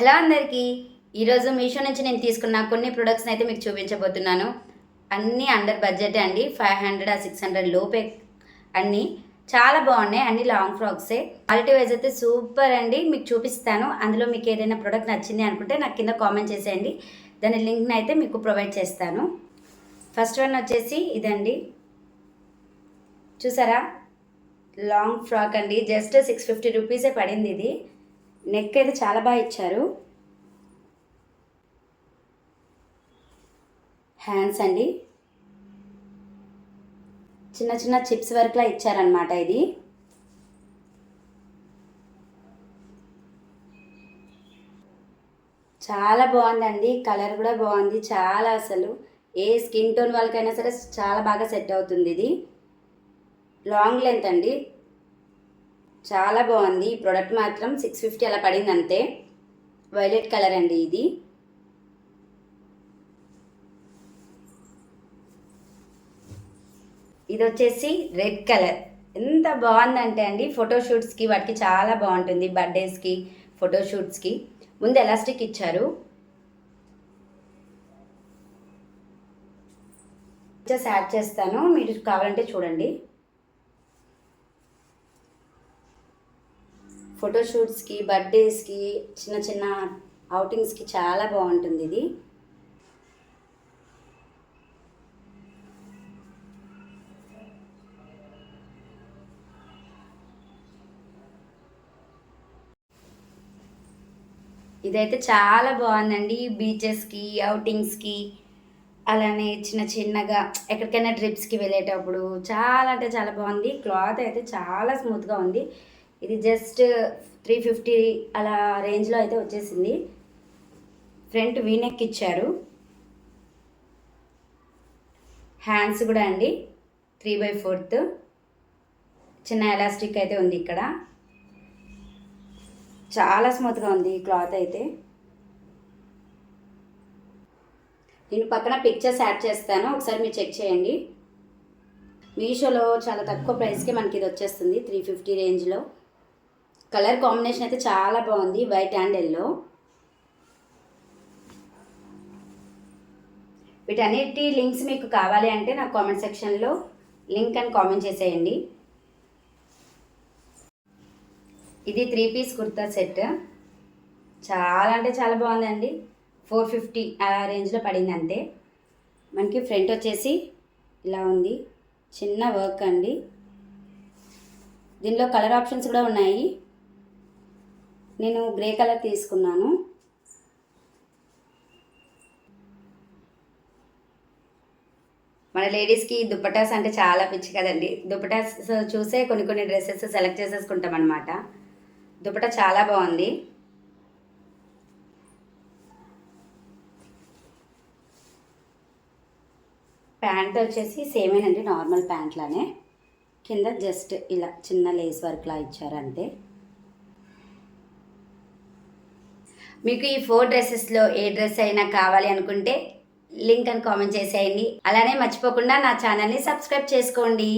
Hello అందరికీ. ఈరోజు మీషో నుంచి నేను తీసుకున్న కొన్ని ప్రొడక్ట్స్ని అయితే మీకు చూపించబోతున్నాను. అన్నీ అండర్ బడ్జెట్ అండి. ఫైవ్ హండ్రెడ్ ఆ సిక్స్ హండ్రెడ్ లోపే అన్నీ. చాలా బాగున్నాయి. అన్ని లాంగ్ ఫ్రాక్సే క్వాలిటీ వైజ్ అయితే సూపర్ అండి. మీకు చూపిస్తాను. అందులో మీకు ఏదైనా ప్రోడక్ట్ నచ్చింది అనుకుంటే నాకు కింద కామెంట్ చేసేయండి. దాని లింక్ని అయితే మీకు ప్రొవైడ్ చేస్తాను. ఫస్ట్ వన్ వచ్చేసి ఇదండి. చూసారా? లాంగ్ ఫ్రాక్ అండి. జస్ట్ సిక్స్ ఫిఫ్టీ రూపీసే పడింది ఇది. నెక్ అయితే చాలా బాగా ఇచ్చారు. హ్యాండ్స్ అండి. చిన్న చిన్న చిప్స్ వర్క్లా ఇచ్చారనమాట ఇది. చాలా బాగుందండి. కలర్ కూడా బాగుంది. చాలా అసలు ఏ స్కిన్ టోన్ వాళ్ళకైనా సరే చాలా బాగా సెట్ అవుతుంది ఇది. లాంగ్ లెంత్ అండి. చాలా బాగుంది. ఈ ప్రోడక్ట్ మాత్రం సిక్స్ ఫిఫ్టీ అలా పడింది అంతే వైలెట్ కలర్ అండి ఇది. ఇది వచ్చేసి రెడ్ కలర్ ఎంత బాగుందంటే అండి ఫోటోషూట్స్కి వాటికి చాలా బాగుంటుంది బర్త్డేస్కి ఫోటోషూట్స్కి ముందు ఎలాస్టిక్ ఇచ్చారు? జస్ట్ యాడ్ చేస్తాను. మీరు కావాలంటే చూడండి. ఫోటోషూట్స్కి బర్త్డేస్కి చిన్న చిన్న అవుటింగ్స్కి చాలా బాగుంటుంది ఇది. ఇదైతే చాలా బాగుందండి బీచెస్కి అవుటింగ్స్కి అలానే చిన్న చిన్నగా ఎక్కడికైనా ట్రిప్స్కి వెళ్ళేటప్పుడు చాలా అంటే చాలా బాగుంది. క్లాత్ అయితే చాలా స్మూత్గా ఉంది. ఇది జస్ట్ త్రీ ఫిఫ్టీ అలా రేంజ్లో అయితే వచ్చేసింది. ఫ్రంట్ వీనెక్ ఇచ్చారు. హ్యాండ్స్ కూడా అండి. Three by fourth. చిన్న ఎలాస్టిక్ అయితే ఉంది ఇక్కడ. చాలా స్మూత్గా ఉంది ఈ క్లాత్ అయితే. నేను పక్కన పిక్చర్స్ యాడ్ చేస్తాను. ఒకసారి మీరు చెక్ చేయండి. మీషోలో చాలా తక్కువ ప్రైస్కి మనకి ఇది వచ్చేస్తుంది. త్రీ ఫిఫ్టీ రేంజ్లో. కలర్ కాంబినేషన్ అయితే చాలా బాగుంది వైట్ అండ్ ఎల్లో. వీటన్నిటి లింక్స్ మీకు కావాలి అంటే నాకు కామెంట్ సెక్షన్లో లింక్ అని కామెంట్ చేసేయండి. ఇది త్రీ పీస్ కుర్తా సెట్. చాలా అంటే చాలా బాగుందండి. ఫోర్ ఫిఫ్టీ ఆ రేంజ్లో పడింది అంతే. మనకి ఫ్రంట్ వచ్చేసి ఇలా ఉంది. చిన్న వర్క్ అండి. దీనిలో కలర్ ఆప్షన్స్ కూడా ఉన్నాయి. నేను గ్రే కలర్ తీసుకున్నాను. మన లేడీస్కి దుప్పటాస్ అంటే చాలా పిచ్చి కదండి. దుప్పటాస్ చూసే కొన్ని కొన్ని డ్రెస్సెస్ సెలెక్ట్ చేసేసుకుంటాం అనమాట దుపట చాలా బాగుంది. ప్యాంట్ వచ్చేసి సేమేనండి నార్మల్ ప్యాంట్లానే కింద జస్ట్ ఇలా చిన్న లేస్ వర్క్లా ఇచ్చారు అంతే మీకు ఈ ఫోర్ డ్రెస్సెస్లో ఏ డ్రెస్ అయినా కావాలి అనుకుంటే లింక్ అని కామెంట్ చేసేయండి. అలానే మర్చిపోకుండా నా ఛానల్ని సబ్స్క్రైబ్ చేసుకోండి.